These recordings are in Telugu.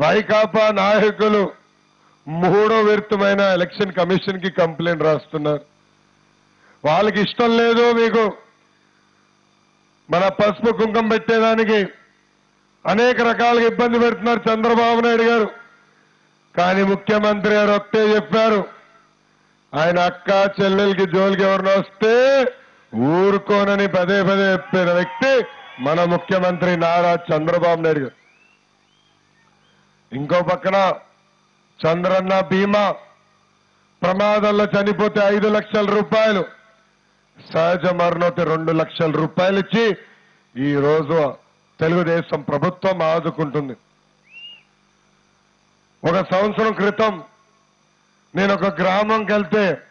వైకాపా నాయకులు మూడో విరుతమైన ఎలక్షన్ కమిషన్కి కంప్లైంట్ రాస్తున్నారు. వాళ్ళకి ఇష్టం లేదు మీకు మన పసుపు కుంకం పెట్టేదానికి అనేక రకాలుగా ఇబ్బంది పెడుతున్నారు చంద్రబాబు నాయుడు గారు. కానీ ముఖ్యమంత్రి గారు ఒక్కటే చెప్పారు ఆయన అక్క చెల్లెలకి జోలికి ఎవరిని వస్తే ఊరుకోనని పదే పదే చెప్పిన వ్యక్తి మన ముఖ్యమంత్రి నారా చంద్రబాబు నాయుడు గారు. ఇంకో పక్కన చంద్రన్న బీమా ప్రమాదంలో చనిపోతే ఐదు లక్షల రూపాయలు. సహజ మరణోతి రెండు లక్షల రూపాయలు ఇచ్చి ఈ రోజు తెలుగుదేశం ప్రభుత్వం ఆదుకుంటుంది. ఒక సంవత్సరం క్రితం నేను ఒక గ్రామంకి వెళ్తే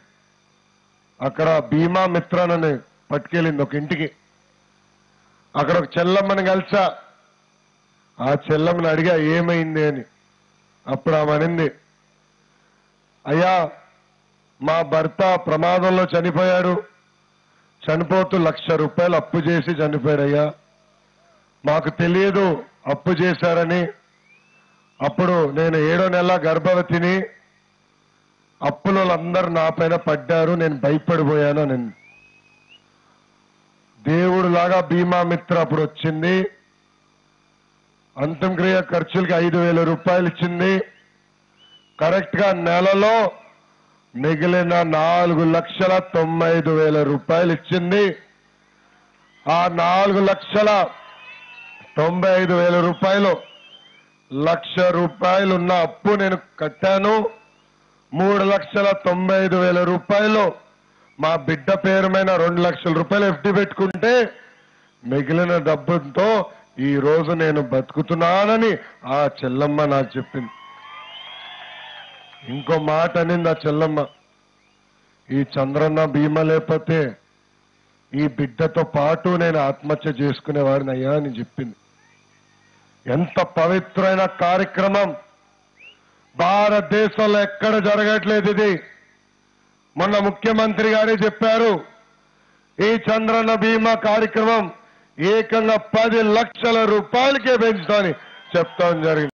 అక్కడ బీమా మిత్రనని పట్టుకెళ్ళింది ఒక ఇంటికి. అక్కడ ఒక చెల్లమ్మని కలిసా. ఆ చెల్లమ్మని అడిగా ఏమైంది అని? అప్పుడు ఆమె అనింది అయ్యా మా భర్త ప్రమాదంలో చనిపోయాడు. చనిపోతూ లక్ష రూపాయలు అప్పు చేసి చనిపోయాడయ్యా. మాకు తెలియదు అప్పు చేశారని. అప్పుడు నేను ఏడో నెల గర్భవతిని అప్పుల అందరు నా పైన పడ్డారు నేను భయపడిపోయాను నేను దేవుడు లాగా బీమా మిత్ర అప్పుడు వచ్చింది. అంత్యక్రియ ఖర్చులకి ఐదు వేల రూపాయలు ఇచ్చింది. కరెక్ట్గా నెలలో మిగిలిన నాలుగు లక్షల తొంభై వేల రూపాయలు ఇచ్చింది. ఆ నాలుగు లక్షల తొంభై ఐదు వేల రూపాయలు లక్ష రూపాయలు ఉన్న అప్పు నేను కట్టాను. మూడు లక్షల తొంభై ఐదు వేల రూపాయలు మా బిడ్డ పేరు మీద రెండు లక్షల రూపాయలు ఎఫ్డి పెట్టుకుంటే మిగిలిన డబ్బుతో ఈ రోజు నేను బతుకుతున్నానని ఆ చెల్లమ్మ నాకు చెప్పింది. ఇంకో మాట అనింది ఆ చెల్లమ్మ. ఈ చంద్రన్న బీమా లేకపోతే ఈ బిడ్డతో పాటు నేను ఆత్మహత్య చేసుకునేవాడిని అయ్యా అని చెప్పింది. ఎంత పవిత్రమైన కార్యక్రమం. భారతదేశంలో ఎక్కడ జరగట్లేదు ఇది. మొన్న ముఖ్యమంత్రి గారే చెప్పారు ఈ చంద్రన్న బీమా కార్యక్రమం ఏకంగా పది లక్షల రూపాయలకే పెంచుతామని చెప్తాం జరిగింది.